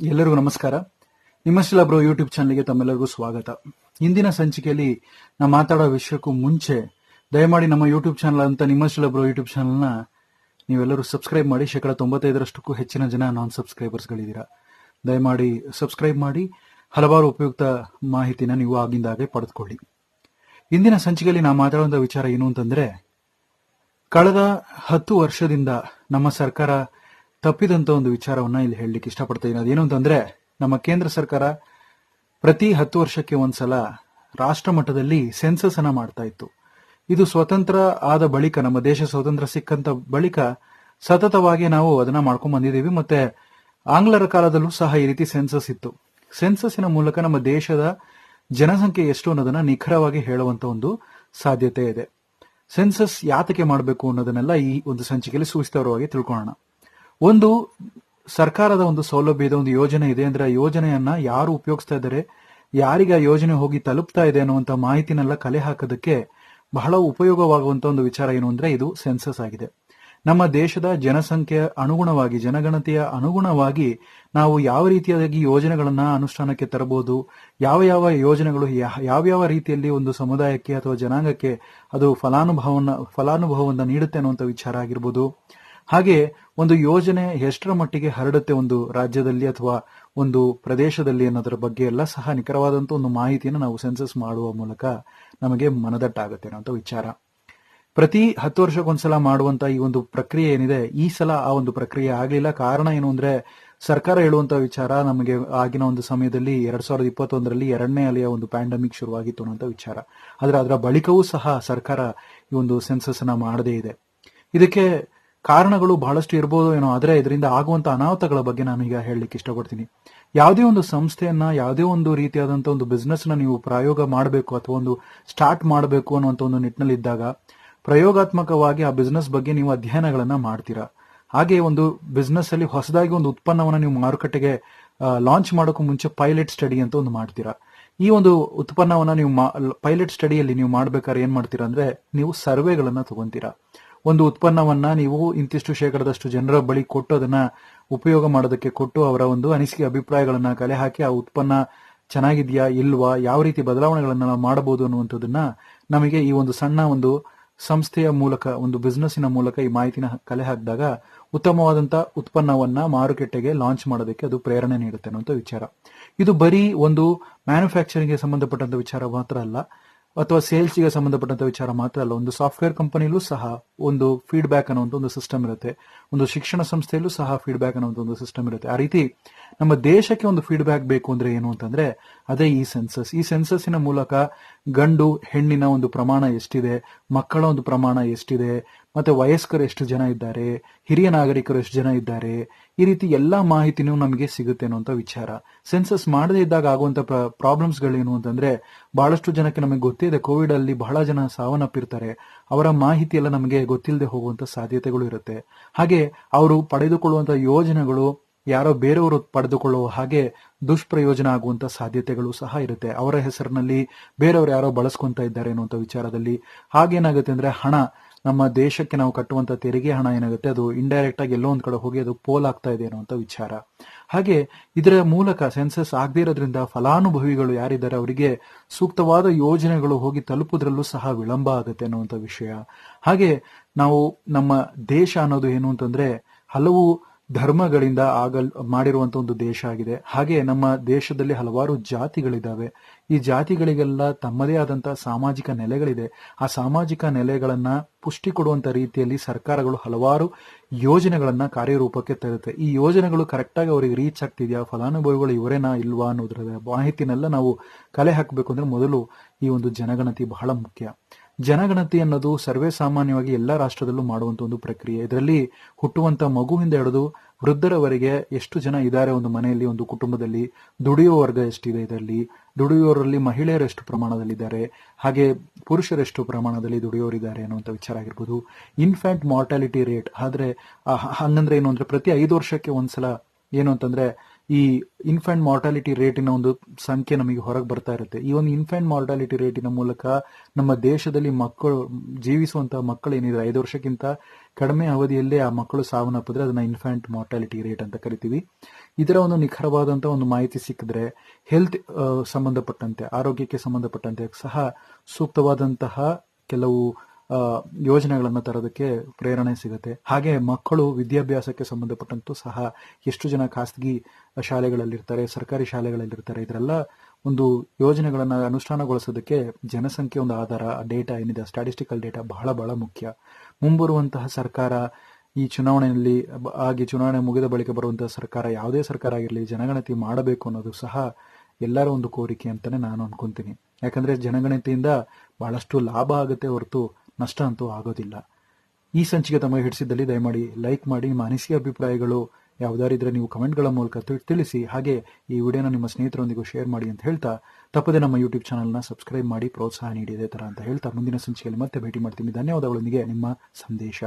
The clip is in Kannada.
ಎಲ್ಲರಿಗೂ ನಮಸ್ಕಾರ. ನಿಮ್ಮ ಬ್ರೋ ಯೂಟ್ಯೂಬ್ ಚಾನಲ್ಗೆ ತಮ್ಮೆಲ್ಲರಿಗೂ ಸ್ವಾಗತ. ಇಂದಿನ ಸಂಚಿಕೆಯಲ್ಲಿ ನಾವು ಮಾತಾಡೋ ವಿಷಯಕ್ಕೂ ಮುಂಚೆ ದಯಮಾಡಿ ನಮ್ಮ ಯೂಟ್ಯೂಬ್ ಚಾನಲ್ ಅಂತ ನಿಮ್ಮ ಬ್ರೋ ಯೂಟ್ಯೂಬ್ ಚಾನಲ್ನ ನೀವೆಲ್ಲರೂ ಸಬ್ಸ್ಕ್ರೈಬ್ ಮಾಡಿ, ಶೇಕಡ ತೊಂಬತ್ತೈದರಷ್ಟಕ್ಕೂ ಹೆಚ್ಚಿನ ಜನ ನಾನ್ ಸಬ್ಸ್ಕ್ರೈಬರ್ಸ್ಗಳಿದ್ದೀರಾ ದಯಮಾಡಿ ಸಬ್ಸ್ಕ್ರೈಬ್ ಮಾಡಿ, ಹಲವಾರು ಉಪಯುಕ್ತ ಮಾಹಿತಿನ ನೀವು ಆಗಿಂದಾಗೆ ಪಡೆದುಕೊಳ್ಳಿ. ಇಂದಿನ ಸಂಚಿಕೆಯಲ್ಲಿ ನಾವು ಮಾತಾಡುವಂಥ ವಿಚಾರ ಏನು ಅಂತಂದ್ರೆ, ಕಳೆದ ಹತ್ತು ವರ್ಷದಿಂದ ನಮ್ಮ ಸರ್ಕಾರ ತಪ್ಪಿದಂತ ಒಂದು ವಿಚಾರವನ್ನ ಇಲ್ಲಿ ಹೇಳಲಿಕ್ಕೆ ಇಷ್ಟಪಡ್ತಾ ಅದೇನು ಅಂತಂದ್ರೆ, ನಮ್ಮ ಕೇಂದ್ರ ಸರ್ಕಾರ ಪ್ರತಿ ಹತ್ತು ವರ್ಷಕ್ಕೆ ಒಂದ್ಸಲ ರಾಷ್ಟ್ರ ಮಟ್ಟದಲ್ಲಿ ಸೆನ್ಸಸ್ ಅನ್ನ ಮಾಡ್ತಾ ಇತ್ತು. ಇದು ಸ್ವತಂತ್ರ ಆದ ಬಳಿಕ, ನಮ್ಮ ದೇಶ ಸ್ವತಂತ್ರ ಸಿಕ್ಕಂತ ಬಳಿಕ ಸತತವಾಗಿ ನಾವು ಅದನ್ನ ಮಾಡ್ಕೊಂಡ್ ಬಂದಿದ್ದೀವಿ. ಮತ್ತೆ ಆಂಗ್ಲರ ಕಾಲದಲ್ಲೂ ಸಹ ಈ ರೀತಿ ಸೆನ್ಸಸ್ ಇತ್ತು. ಸೆನ್ಸಸ್ಸಿನ ಮೂಲಕ ನಮ್ಮ ದೇಶದ ಜನಸಂಖ್ಯೆ ಎಷ್ಟು ಅನ್ನೋದನ್ನ ನಿಖರವಾಗಿ ಹೇಳುವಂತ ಒಂದು ಸಾಧ್ಯತೆ ಇದೆ. ಸೆನ್ಸಸ್ ಯಾತಕ್ಕೆ ಮಾಡಬೇಕು ಅನ್ನೋದನ್ನೆಲ್ಲ ಈ ಒಂದು ಸಂಚಿಕೆಯಲ್ಲಿ ಸೂಚಿತವರವಾಗಿ ತಿಳ್ಕೊಳ್ಳೋಣ. ಒಂದು ಸರ್ಕಾರದ ಒಂದು ಸೌಲಭ್ಯದ ಒಂದು ಯೋಜನೆ ಇದೆ ಅಂದ್ರೆ ಆ ಯೋಜನೆಯನ್ನ ಯಾರು ಉಪಯೋಗಿಸ್ತಾ ಇದ್ದಾರೆ, ಯಾರಿಗೆ ಆ ಯೋಜನೆ ಹೋಗಿ ತಲುಪ್ತಾ ಇದೆ ಅನ್ನುವಂತ ಮಾಹಿತಿನೆಲ್ಲ ಕಲೆ ಹಾಕೋದಕ್ಕೆ ಬಹಳ ಉಪಯೋಗವಾಗುವಂತ ಒಂದು ವಿಚಾರ ಏನು ಅಂದ್ರೆ ಇದು ಸೆನ್ಸಸ್ ಆಗಿದೆ. ನಮ್ಮ ದೇಶದ ಜನಸಂಖ್ಯೆಯ ಅನುಗುಣವಾಗಿ, ಜನಗಣತಿಯ ಅನುಗುಣವಾಗಿ ನಾವು ಯಾವ ರೀತಿಯಾಗಿ ಯೋಜನೆಗಳನ್ನ ಅನುಷ್ಠಾನಕ್ಕೆ ತರಬಹುದು, ಯಾವ ಯಾವ ಯೋಜನೆಗಳು ಯಾವ ಯಾವ್ಯಾವ ರೀತಿಯಲ್ಲಿ ಒಂದು ಸಮುದಾಯಕ್ಕೆ ಅಥವಾ ಜನಾಂಗಕ್ಕೆ ಅದು ಫಲಾನುಭವನ ಫಲಾನುಭವವನ್ನು ನೀಡುತ್ತೆ ಅನ್ನುವಂಥ ವಿಚಾರ ಆಗಿರ್ಬೋದು. ಹಾಗೆ ಒಂದು ಯೋಜನೆ ಎಷ್ಟರ ಮಟ್ಟಿಗೆ ಹರಡುತ್ತೆ ಒಂದು ರಾಜ್ಯದಲ್ಲಿ ಅಥವಾ ಒಂದು ಪ್ರದೇಶದಲ್ಲಿ ಅನ್ನೋದರ ಬಗ್ಗೆ ಎಲ್ಲ ಸಹ ನಿಖರವಾದಂತ ಒಂದು ಮಾಹಿತಿಯನ್ನು ನಾವು ಸೆನ್ಸಸ್ ಮಾಡುವ ಮೂಲಕ ನಮಗೆ ಮನದಟ್ಟಾಗುತ್ತೆ ಅನ್ನೋ ವಿಚಾರ. ಪ್ರತಿ ಹತ್ತು ವರ್ಷಕ್ಕೊಂದ್ಸಲ ಮಾಡುವಂತ ಈ ಒಂದು ಪ್ರಕ್ರಿಯೆ ಏನಿದೆ, ಈ ಸಲ ಆ ಒಂದು ಪ್ರಕ್ರಿಯೆ ಆಗಲಿಲ್ಲ. ಕಾರಣ ಏನು ಅಂದ್ರೆ, ಸರ್ಕಾರ ಹೇಳುವಂತ ವಿಚಾರ ನಮಗೆ ಆಗಿನ ಒಂದು ಸಮಯದಲ್ಲಿ ಎರಡ್ ಸಾವಿರದ ಇಪ್ಪತ್ತೊಂದರಲ್ಲಿ ಎರಡನೇ ಅಲೆಯ ಒಂದು ಪ್ಯಾಂಡಮಿಕ್ ಶುರುವಾಗಿತ್ತು ಅನ್ನೋಂಥ ವಿಚಾರ. ಆದ್ರೆ ಅದರ ಬಳಿಕವೂ ಸಹ ಸರ್ಕಾರ ಈ ಒಂದು ಸೆನ್ಸಸ್ ಅನ್ನ ಮಾಡದೇ ಇದೆ. ಇದಕ್ಕೆ ಕಾರಣಗಳು ಬಹಳಷ್ಟು ಇರ್ಬೋದು ಏನೋ, ಆದರೆ ಇದರಿಂದ ಆಗುವಂತ ಅನಾಹುತಗಳ ಬಗ್ಗೆ ನಾನು ಈಗ ಹೇಳಲಿಕ್ಕೆ ಇಷ್ಟಪಡ್ತೀನಿ. ಯಾವುದೇ ಒಂದು ಸಂಸ್ಥೆಯನ್ನ, ಯಾವುದೇ ಒಂದು ರೀತಿಯಾದಂಥ ಒಂದು ಬಿಸ್ನೆಸ್ನ ನೀವು ಪ್ರಯೋಗ ಮಾಡಬೇಕು ಅಥವಾ ಒಂದು ಸ್ಟಾರ್ಟ್ ಮಾಡಬೇಕು ಅನ್ನುವಂತ ಒಂದು ನಿಟ್ಟಿನಲ್ಲಿ ಇದ್ದಾಗ ಪ್ರಯೋಗಾತ್ಮಕವಾಗಿ ಆ ಬಿಸ್ನೆಸ್ ಬಗ್ಗೆ ನೀವು ಅಧ್ಯಯನಗಳನ್ನ ಮಾಡ್ತೀರಾ? ಹಾಗೆ ಒಂದು ಬಿಸ್ನೆಸ್ ಅಲ್ಲಿ ಹೊಸದಾಗಿ ಒಂದು ಉತ್ಪನ್ನವನ್ನ ನೀವು ಮಾರುಕಟ್ಟೆಗೆ ಲಾಂಚ್ ಮಾಡೋಕ್ಕೂ ಮುಂಚೆ ಪೈಲಟ್ ಸ್ಟಡಿ ಅಂತ ಒಂದು ಮಾಡ್ತೀರಾ? ಈ ಒಂದು ಉತ್ಪನ್ನವನ್ನ ನೀವು ಪೈಲಟ್ ಸ್ಟಡಿಯಲ್ಲಿ ನೀವು ಮಾಡ್ಬೇಕಾದ್ರೆ ಏನ್ ಮಾಡ್ತೀರಾ ಅಂದ್ರೆ, ನೀವು ಸರ್ವೆಗಳನ್ನ ತಗೊಂತೀರಾ. ಒಂದು ಉತ್ಪನ್ನವನ್ನ ನೀವು ಇಂತಿಷ್ಟು ಶೇಕಡದಷ್ಟು ಜನರ ಬಳಿ ಕೊಟ್ಟು ಅದನ್ನ ಉಪಯೋಗ ಮಾಡೋದಕ್ಕೆ ಕೊಟ್ಟು ಅವರ ಒಂದು ಅನಿಸಿಕೆ ಅಭಿಪ್ರಾಯಗಳನ್ನ ಕಲೆ ಹಾಕಿ ಆ ಉತ್ಪನ್ನ ಚೆನ್ನಾಗಿದೆಯಾ, ಇಲ್ವಾ, ಯಾವ ರೀತಿ ಬದಲಾವಣೆಗಳನ್ನ ನಾವು ಮಾಡಬಹುದು ಅನ್ನುವಂಥದ್ದನ್ನ ನಮಗೆ ಈ ಒಂದು ಸಣ್ಣ ಒಂದು ಸಂಸ್ಥೆಯ ಮೂಲಕ, ಒಂದು ಬಿಸ್ನೆಸ್ಸಿನ ಮೂಲಕ ಈ ಮಾಹಿತಿನ ಕಲೆ ಹಾಕಿದಾಗ ಉತ್ತಮವಾದಂತ ಉತ್ಪನ್ನವನ್ನ ಮಾರುಕಟ್ಟೆಗೆ ಲಾಂಚ್ ಮಾಡೋದಕ್ಕೆ ಅದು ಪ್ರೇರಣೆ ನೀಡುತ್ತೆ ಅನ್ನುವಂಥ ವಿಚಾರ. ಇದು ಬರೀ ಒಂದು ಮ್ಯಾನುಫ್ಯಾಕ್ಚರಿಂಗ್ಗೆ ಸಂಬಂಧಪಟ್ಟಂತ ವಿಚಾರ ಮಾತ್ರ ಅಲ್ಲ. ಅಥವಾ ಸೇಲ್ಸ್ಗೆ ಸಂಬಂಧಪಟ್ಟಂತ ವಿಚಾರ ಮಾತ್ರ ಅಲ್ಲ, ಒಂದು ಸಾಫ್ಟ್ವೇರ್ ಕಂಪನಿಲೂ ಸಹ ಒಂದು ಫೀಡ್ಬ್ಯಾಕ್ ಅನ್ನೋ ಒಂದು ಸಿಸ್ಟಮ್ ಇರುತ್ತೆ. ಒಂದು ಶಿಕ್ಷಣ ಸಂಸ್ಥೆಯಲ್ಲೂ ಸಹ ಫೀಡ್ಬ್ಯಾಕ್ ಅನ್ನೋ ಒಂದು ಸಿಸ್ಟಮ್ ಇರುತ್ತೆ. ಆ ರೀತಿ ನಮ್ಮ ದೇಶಕ್ಕೆ ಒಂದು ಫೀಡ್ಬ್ಯಾಕ್ ಬೇಕು ಅಂದ್ರೆ ಏನು ಅಂತಂದ್ರೆ, ಅದೇ ಈ ಸೆನ್ಸಸ್ ಈ ಸೆನ್ಸಸ್ಸಿನ ಮೂಲಕ ಗಂಡು, ಹೆಣ್ಣಿನ ಒಂದು ಪ್ರಮಾಣ ಎಷ್ಟಿದೆ, ಮಕ್ಕಳ ಒಂದು ಪ್ರಮಾಣ ಎಷ್ಟಿದೆ ಮತ್ತೆ ವಯಸ್ಕರು ಎಷ್ಟು ಜನ ಇದ್ದಾರೆ, ಹಿರಿಯ ನಾಗರಿಕರು ಎಷ್ಟು ಜನ ಇದ್ದಾರೆ, ಈ ರೀತಿ ಎಲ್ಲಾ ಮಾಹಿತಿನೂ ನಮಗೆ ಸಿಗುತ್ತೆ ಅನ್ನುವಂಥ ವಿಚಾರ. ಸೆನ್ಸಸ್ ಮಾಡದೇ ಇದ್ದಾಗ ಆಗುವಂತ ಪ್ರಾಬ್ಲಮ್ಸ್ ಗಳೇನು ಅಂತಂದ್ರೆ, ಬಹಳಷ್ಟು ಜನಕ್ಕೆ ನಮಗೆ ಗೊತ್ತಿದೆ ಕೋವಿಡ್ ಅಲ್ಲಿ ಬಹಳ ಜನ ಸಾವನ್ನಪ್ಪಿರ್ತಾರೆ. ಅವರ ಮಾಹಿತಿ ಎಲ್ಲ ನಮಗೆ ಗೊತ್ತಿಲ್ಲದೆ ಹೋಗುವಂತ ಸಾಧ್ಯತೆಗಳು ಇರುತ್ತೆ. ಹಾಗೆ ಅವರು ಪಡೆದುಕೊಳ್ಳುವಂತ ಯೋಜನೆಗಳು ಯಾರೋ ಬೇರೆಯವರು ಪಡೆದುಕೊಳ್ಳುವ ಹಾಗೆ ದುಷ್ಪ್ರಯೋಜನ ಆಗುವಂತ ಸಾಧ್ಯತೆಗಳು ಸಹ ಇರುತ್ತೆ. ಅವರ ಹೆಸರಿನಲ್ಲಿ ಬೇರೆಯವರು ಯಾರೋ ಬಳಸ್ಕೊಂತ ಇದ್ದಾರೆ ಅನ್ನುವಂಥ ವಿಚಾರದಲ್ಲಿ ಹಾಗೇನಾಗುತ್ತೆ ಅಂದ್ರೆ ಹಣ, ನಮ್ಮ ದೇಶಕ್ಕೆ ನಾವು ಕಟ್ಟುವಂತ ತೆರಿಗೆ ಹಣ ಏನಾಗುತ್ತೆ, ಅದು ಇಂಡೈರೆಕ್ಟ್ ಆಗಿ ಎಲ್ಲೋ ಒಂದ್ ಕಡೆ ಹೋಗಿ ಅದು ಪೋಲ್ ಆಗ್ತಾ ಇದೆ ಅನ್ನುವಂಥ ವಿಚಾರ. ಹಾಗೆ ಇದರ ಮೂಲಕ ಸೆನ್ಸಸ್ ಆಗದೇ ಇರೋದ್ರಿಂದ ಫಲಾನುಭವಿಗಳು ಯಾರಿದ್ದಾರೆ, ಅವರಿಗೆ ಸೂಕ್ತವಾದ ಯೋಜನೆಗಳು ಹೋಗಿ ತಲುಪುದ್ರಲ್ಲೂ ಸಹ ವಿಳಂಬ ಆಗುತ್ತೆ ಅನ್ನುವಂಥ ವಿಷಯ. ಹಾಗೆ ನಾವು ನಮ್ಮ ದೇಶ ಅನ್ನೋದು ಏನು ಅಂತಂದ್ರೆ ಹಲವು ಧರ್ಮಗಳಿಂದ ಆಗಲ್ ಮಾಡಿರುವಂತ ಒಂದು ದೇಶ ಆಗಿದೆ. ಹಾಗೆ ನಮ್ಮ ದೇಶದಲ್ಲಿ ಹಲವಾರು ಜಾತಿಗಳಿದ್ದಾವೆ. ಈ ಜಾತಿಗಳಿಗೆಲ್ಲ ತಮ್ಮದೇ ಆದಂತಹ ಸಾಮಾಜಿಕ ನೆಲೆಗಳಿದೆ. ಆ ಸಾಮಾಜಿಕ ನೆಲೆಗಳನ್ನ ಪುಷ್ಟಿ ಕೊಡುವಂತ ರೀತಿಯಲ್ಲಿ ಸರ್ಕಾರಗಳು ಹಲವಾರು ಯೋಜನೆಗಳನ್ನ ಕಾರ್ಯರೂಪಕ್ಕೆ ತರುತ್ತೆ. ಈ ಯೋಜನೆಗಳು ಕರೆಕ್ಟಾಗಿ ಅವರಿಗೆ ರೀಚ್ ಆಗ್ತಿದೆಯಾ, ಫಲಾನುಭವಿಗಳು ಇವರೇನಾ ಇಲ್ವಾ ಅನ್ನೋದ್ರ ಮಾಹಿತಿನೆಲ್ಲ ನಾವು ಕಲೆ ಹಾಕಬೇಕು ಅಂದ್ರೆ ಮೊದಲು ಈ ಒಂದು ಜನಗಣತಿ ಬಹಳ ಮುಖ್ಯ. ಜನಗಣತಿ ಅನ್ನೋದು ಸರ್ವೇ ಸಾಮಾನ್ಯವಾಗಿ ಎಲ್ಲ ರಾಷ್ಟ್ರದಲ್ಲೂ ಮಾಡುವಂತ ಒಂದು ಪ್ರಕ್ರಿಯೆ. ಇದರಲ್ಲಿ ಹುಟ್ಟುವಂತ ಮಗುವಿಂದ ಹಿಡಿದು ವೃದ್ಧರವರೆಗೆ ಎಷ್ಟು ಜನ ಇದ್ದಾರೆ ಒಂದು ಮನೆಯಲ್ಲಿ, ಒಂದು ಕುಟುಂಬದಲ್ಲಿ, ದುಡಿಯುವ ವರ್ಗ ಎಷ್ಟಿದೆ ಇದರಲ್ಲಿ, ದುಡಿಯುವವರಲ್ಲಿ ಮಹಿಳೆಯರು ಎಷ್ಟು ಪ್ರಮಾಣದಲ್ಲಿದ್ದಾರೆ, ಹಾಗೆ ಪುರುಷರೆಷ್ಟು ಪ್ರಮಾಣದಲ್ಲಿ ದುಡಿಯೋರಿದ್ದಾರೆ ಅನ್ನುವಂಥ ವಿಚಾರ ಆಗಿರ್ಬೋದು. ಇನ್ಫ್ಯಾಂಟ್ ಮಾರ್ಟಾಲಿಟಿ ರೇಟ್ ಆದರೆ ಹಂಗಂದ್ರೆ ಏನು ಅಂದ್ರೆ ಪ್ರತಿ ಐದು ವರ್ಷಕ್ಕೆ ಒಂದ್ಸಲ ಏನು ಅಂತಂದ್ರೆ ಈ ಇನ್ಫ್ಯಾಂಟ್ ಮಾರ್ಟಾಲಿಟಿ ರೇಟಿನ ಒಂದು ಸಂಖ್ಯೆ ನಮಗೆ ಹೊರಗೆ ಬರ್ತಾ ಇರುತ್ತೆ. ಈ ಒಂದು ಇನ್ಫ್ಯಾಂಟ್ ಮಾರ್ಟಾಲಿಟಿ ರೇಟಿನ ಮೂಲಕ ನಮ್ಮ ದೇಶದಲ್ಲಿ ಮಕ್ಕಳು ಜೀವಿಸುವಂತಹ ಮಕ್ಕಳು ಏನಿದೆ, ಐದು ವರ್ಷಕ್ಕಿಂತ ಕಡಿಮೆ ಅವಧಿಯಲ್ಲೇ ಆ ಮಕ್ಕಳು ಸಾವನ್ನಪ್ಪಿದ್ರೆ ಅದನ್ನ ಇನ್ಫ್ಯಾಂಟ್ ಮಾರ್ಟಾಲಿಟಿ ರೇಟ್ ಅಂತ ಕರಿತೀವಿ. ಇದರ ಒಂದು ನಿಖರವಾದಂತಹ ಒಂದು ಮಾಹಿತಿ ಸಿಕ್ಕಿದ್ರೆ ಹೆಲ್ತ್ ಸಂಬಂಧಪಟ್ಟಂತೆ, ಆರೋಗ್ಯಕ್ಕೆ ಸಂಬಂಧಪಟ್ಟಂತೆ ಸಹ ಸೂಕ್ತವಾದಂತಹ ಕೆಲವು ಯೋಜನೆಗಳನ್ನ ತರೋದಕ್ಕೆ ಪ್ರೇರಣೆ ಸಿಗುತ್ತೆ. ಹಾಗೆ ಮಕ್ಕಳು ವಿದ್ಯಾಭ್ಯಾಸಕ್ಕೆ ಸಂಬಂಧಪಟ್ಟಂತೂ ಸಹ ಎಷ್ಟು ಜನ ಖಾಸಗಿ ಶಾಲೆಗಳಲ್ಲಿರ್ತಾರೆ, ಸರ್ಕಾರಿ ಶಾಲೆಗಳಲ್ಲಿರ್ತಾರೆ, ಇದರೆಲ್ಲ ಒಂದು ಯೋಜನೆಗಳನ್ನು ಅನುಷ್ಠಾನಗೊಳಿಸೋದಕ್ಕೆ ಜನಸಂಖ್ಯೆ ಒಂದು ಆಧಾರ. ಡೇಟಾ ಏನಿದೆ ಸ್ಟ್ಯಾಟಿಸ್ಟಿಕಲ್ ಡೇಟಾ ಬಹಳ ಬಹಳ ಮುಖ್ಯ. ಮುಂಬರುವಂತಹ ಸರ್ಕಾರ ಈ ಚುನಾವಣೆಯಲ್ಲಿ ಆಗಿ ಚುನಾವಣೆ ಮುಗಿದ ಬಳಿಕ ಬರುವಂತಹ ಸರ್ಕಾರ, ಯಾವುದೇ ಸರ್ಕಾರ ಆಗಿರಲಿ, ಜನಗಣತಿ ಮಾಡಬೇಕು ಅನ್ನೋದು ಸಹ ಎಲ್ಲರ ಒಂದು ಕೋರಿಕೆ ಅಂತಾನೆ ನಾನು ಅನ್ಕೊಂತೀನಿ. ಯಾಕಂದ್ರೆ ಜನಗಣತಿಯಿಂದ ಬಹಳಷ್ಟು ಲಾಭ ಆಗುತ್ತೆ ಹೊರತು ನಷ್ಟ ಅಂತೂ ಆಗೋದಿಲ್ಲ. ಈ ಸಂಚಿಕೆ ತಮಗೆ ಹಿಡಿಸಿದ್ದಲ್ಲಿ ದಯಮಾಡಿ ಲೈಕ್ ಮಾಡಿ, ನಿಮ್ಮ ಅನಿಸಿಕೆ ಅಭಿಪ್ರಾಯಗಳು ಯಾವುದಾರಿದ್ರೆ ನೀವು ಕಮೆಂಟ್ಗಳ ಮೂಲಕ ತಿಳಿಸಿ. ಹಾಗೆ ಈ ವಿಡಿಯೋನ ನಿಮ್ಮ ಸ್ನೇಹಿತರೊಂದಿಗೂ ಶೇರ್ ಮಾಡಿ ಅಂತ ಹೇಳ್ತಾ, ತಪ್ಪದೆ ನಮ್ಮ ಯೂಟ್ಯೂಬ್ ಚಾನಲ್ನ ಸಬ್ಸ್ಕ್ರೈಬ್ ಮಾಡಿ ಪ್ರೋತ್ಸಾಹ ನೀಡಿ ಇದೇ ತರ ಅಂತ ಹೇಳ್ತಾ, ಮುಂದಿನ ಸಂಚಿಕೆಯಲ್ಲಿ ಮತ್ತೆ ಭೇಟಿ ಮಾಡ್ತೀನಿ. ಧನ್ಯವಾದಗಳೊಂದಿಗೆ, ನಿಮ್ಮ ಸಂದೇಶ.